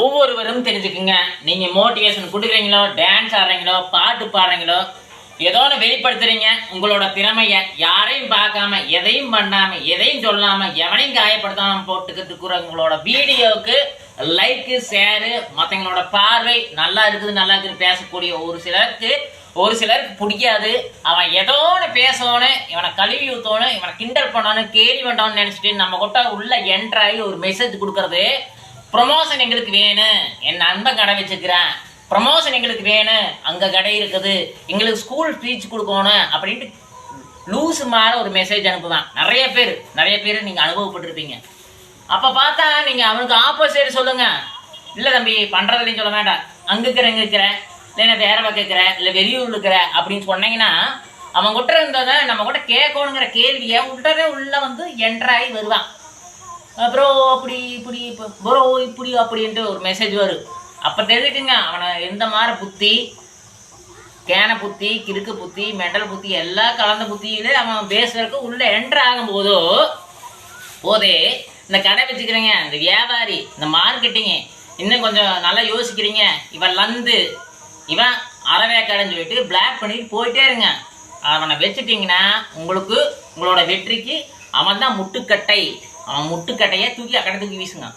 ஒவ்வொருவரும் தெரிஞ்சுக்குங்க. நீங்க மோட்டிவேஷன் கொடுக்குறீங்களோ டான்ஸ் ஆடுறீங்களோ பாட்டு பாடுறீங்களோ ஏதோ ஒன்று வெளிப்படுத்துறீங்க உங்களோட திறமையை யாரையும் பார்க்காம எதையும் பண்ணாம எதையும் சொல்லாம எவனையும் காயப்படுத்தாம போட்டுக்கிட்டு உங்களோட வீடியோவுக்கு லைக்கு ஷேரு மற்றவங்களோட பார்வை நல்லா இருக்குது நல்லா இருக்குது பேசக்கூடிய ஒரு சிலருக்கு ஒரு சிலருக்கு பிடிக்காது. அவன் ஏதோ ஒன்று பேசணும் இவனை கழுவி ஊற்றணும் இவனை கிண்டல் பண்ணணும் கேலி வேண்டாம்னு நினச்சிட்டு நம்ம கிட்ட உள்ள என்ட்ராகி ஒரு மெசேஜ் கொடுக்கறது ப்ரொமோஷன் எங்களுக்கு வேணும் என் நண்பன் கடை வச்சுக்கிறேன் ப்ரமோஷன் எங்களுக்கு வேணும் அங்கே கடை இருக்குது. எங்களுக்கு ஸ்கூல் ஸ்பீச் கொடுக்கணும் அப்படின்ட்டு லூஸ் மாற ஒரு மெசேஜ் அனுப்புவான். நிறைய பேர். நிறைய பேர் நீங்கள் அனுபவப்பட்டிருப்பீங்க. அப்போ பார்த்தா நீங்கள் அவனுக்கு ஆப்போசிட் சொல்லுங்கள் இல்லை தம்பி பண்ணுறதுலையும் சொல்ல வேண்டாம். அங்கே இருக்கிற இங்கே இருக்கிற. இல்லைன்னா வேற பக்கம் இருக்கிற. இல்லை வெளியூர் இருக்கிற. அப்படின்னு சொன்னீங்கன்னா அவன் கிட்ட இருந்ததை நம்ம கிட்ட கேட்கணுங்கிற கேள்வியை உடனே உள்ளே வந்து என்ட்ராகி வருவான். அப்புறம் அப்படி இப்படி ப்ரோ இப்படி அப்படின்ட்டு ஒரு மெசேஜ் வரும். அப்போ தெரிஞ்சுக்குங்க அவனை எந்த மாதிரி புத்தி கேன புத்தி கிறுக்கு புத்தி மெண்டல் புத்தி எல்லாம் கலந்த புத்தியிலே அவன் பேசுறதுக்கு உள்ளே என்ட்ரு ஆகும்போதோ போதே இந்த கடை வச்சுக்கிறீங்க இந்த வியாபாரி இந்த மார்க்கெட்டிங்கு இன்னும் கொஞ்சம் நல்லா யோசிக்கிறீங்க. இவன் லந்து இவன் அறவே கடைன்னு சொல்லிட்டு பிளாக் பண்ணிட்டு போயிட்டே இருங்க. அவனை வச்சுட்டிங்கன்னா உங்களுக்கு உங்களோட வெற்றிக்கு அவன் தான் முட்டுக்கட்டை. அவன் முட்டுக்கட்டையை தூக்கி அக்கடை தூக்கி வீசுங்க